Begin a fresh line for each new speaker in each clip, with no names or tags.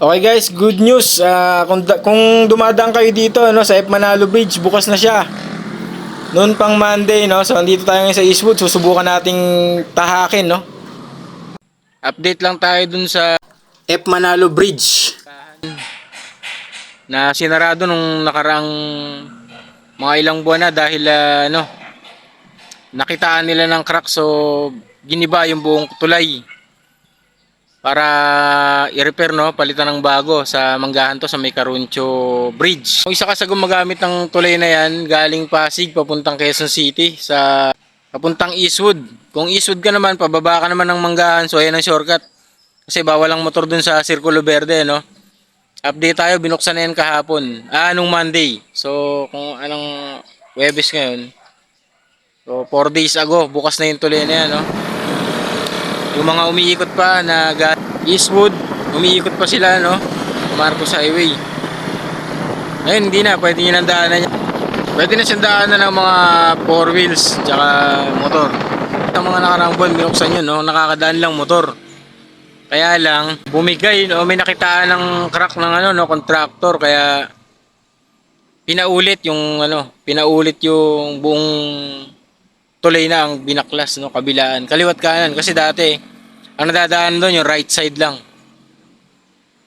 Okay guys, good news. Ah, kung, kung dumadaan kayo dito no, sa F Manalo Bridge, bukas na siya. Noon pang Monday, no? So, andito tayo ngayon sa Eastwood. Susubukan nating tahakin, no? Update lang tayo dun sa F Manalo Bridge. Na sinarado nung nakaraang mga ilang buwan na dahil ah, ano, nakitaan nila ng crack so giniba yung buong tulay para i-repair no, palitan ng bago sa Manggahan to sa May Caruncho Bridge. Kung isa ka sa gumagamit ng tulay na yan, galing Pasig papuntang Quezon City sa papuntang Eastwood. Kung Eastwood ka naman, pababa ka naman ng Manggahan, so ayan ang shortcut. Kasi bawal ang motor dun sa Circulo Verde, no? Update tayo, binuksan na yan kahapon. Ah, nung Monday. So, kung anong Webes ngayon. So, 4 days ago, bukas na yung tulay na yan, no? Yung mga umiikot pa na Eastwood, umiikot pa sila, no? Marcos Highway. Ayun, hindi na. Pwede nyo daanan niya. Pwede na siyang daanan ng mga four wheels, tsaka motor. Ang mga nakaraang buwan, binuksan yun, no? Nakakadaan lang motor. Kaya lang, bumigay, no? May nakitaan ng crack ng ano, no? Contractor, kaya pinaulit yung ano, pinaulit yung buong tuloy na ang binaklas no kabilaan. Kaliwat kanan kasi dati ang nadadaan doon yung right side lang.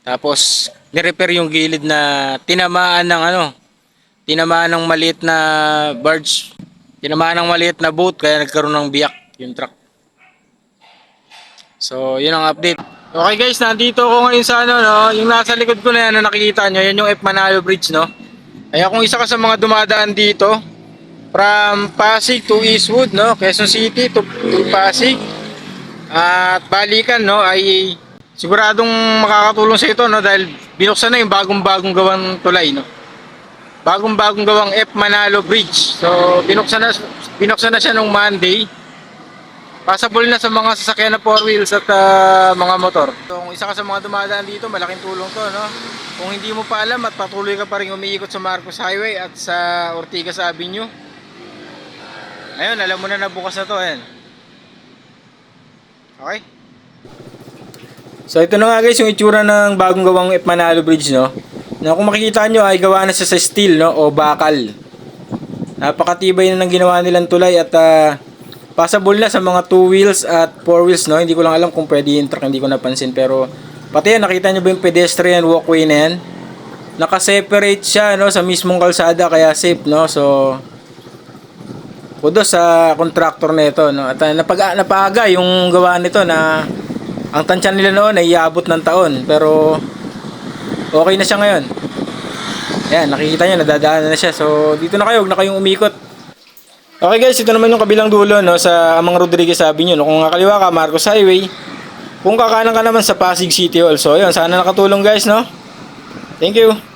Tapos nirepair yung gilid na tinamaan ng ano tinamaan ng maliit na barge tinamaan ng maliit na boat kaya nagkaroon ng biyak yung truck. So yun ang update. Okay guys nandito ako ngayon sa ano no yung nasa likod ko na yan na nakikita nyo yan yung F Manalo Bridge no. Kaya kung isa ka sa mga dumadaan dito from Pasig to Eastwood, no? Quezon City to, to Pasig. At balikan, no, ay siguradong makakatulong sa ito, no, dahil binuksan na yung bagong-bagong gawang tulay, no. Bagong-bagong gawang F Manalo Bridge. So, binuksan na binuksan na siya nung Monday. Passable na sa mga sasakyan na four wheels at ah, mga motor. So, isa ka sa mga dumadaan dito, malaking tulong to, no? Kung hindi mo pa alam at patuloy ka pa rin umiikot sa Marcos Highway at sa Ortigas Avenue, Ayun, alam mo na na bukas na to, ayan. Okay? So ito na nga guys yung itsura ng bagong gawang F Bridge, no? Na kung makikita nyo ay gawa na siya sa steel, no? O bakal. Napakatibay na ng ginawa nilang tulay at ah, passable na sa mga 2 wheels at 4 wheels, no? Hindi ko lang alam kung pwede yung truck, hindi ko napansin. Pero pati yan, nakita nyo ba yung pedestrian walkway na yan? Nakaseparate siya, no? Sa mismong kalsada, kaya safe, no? So, kudos sa contractor na ito no? At uh, napag napaga yung gawa nito na ang tansyan nila noon ay iabot ng taon pero okay na siya ngayon. Yan nakikita nyo nadadaanan na siya. So dito na kayo huwag na kayong umikot. Okay guys ito naman yung kabilang dulo no sa Amang Rodriguez sabi nyo no? Kung kakaliwa ka Marcos Highway. Kung kakanan ka naman sa Pasig City Hall. So yun sana nakatulong guys no? Thank you